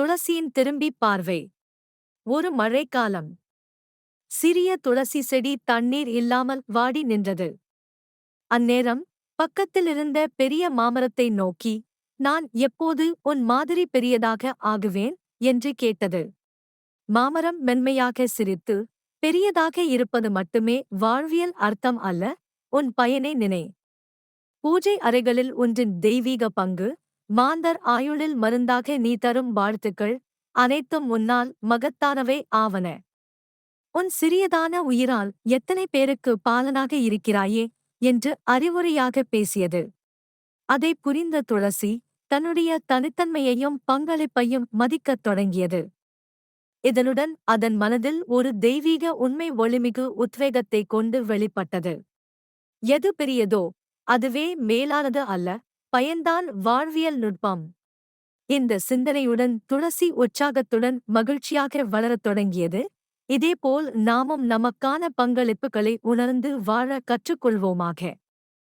துளசியின் திரும்பி பார்வை. ஒரு மழைக்காலம். சிறிய துளசி செடி தண்ணீர் இல்லாமல் வாடி நின்றது. அந்நேரம் பக்கத்திலிருந்த பெரிய மாமரத்தை நோக்கி நான் எப்போது உன் மாதிரி பெரியதாக ஆகுவேன்? என்று கேட்டது. மாமரம் மென்மையாக சிரித்து பெரியதாக இருப்பது மட்டுமே வாழ்வியல் அர்த்தம் அல்ல உன் பயனை நினை. பூஜை அறைகளில் ஒன்றின் தெய்வீக பங்கு மாந்தர் ஆயுளில் மருந்தாக நீ தரும் வாழ்த்துக்கள் அனைத்தும் உன்னால் மகத்தானவை ஆவன. உன் சிறியதான உயிரால் எத்தனை பேருக்கு பாலனாக இருக்கிறாயே என்று அறிவுரையாக பேசியது. அதை புரிந்த துளசி தன்னுடைய தனித்தன்மையையும் பங்களிப்பையும் மதிக்கத் தொடங்கியது. இதனுடன் அதன் மனதில் ஒரு தெய்வீக உண்மை ஒளிமிகு உத்வேகத்தை கொண்டு வெளிப்பட்டது. எது பெரியதோ அதுவே மேலானது அல்ல. பயன்தான் வாழ்வியல் நுட்பம். இந்த சிந்தனையுடன் துளசி உற்சாகத்துடன் மகிழ்ச்சியாக வளரத் தொடங்கியது. இதேபோல் நாமும் நமக்கான பங்களிப்புகளை உணர்ந்து வாழ கற்றுக்கொள்வோமாக.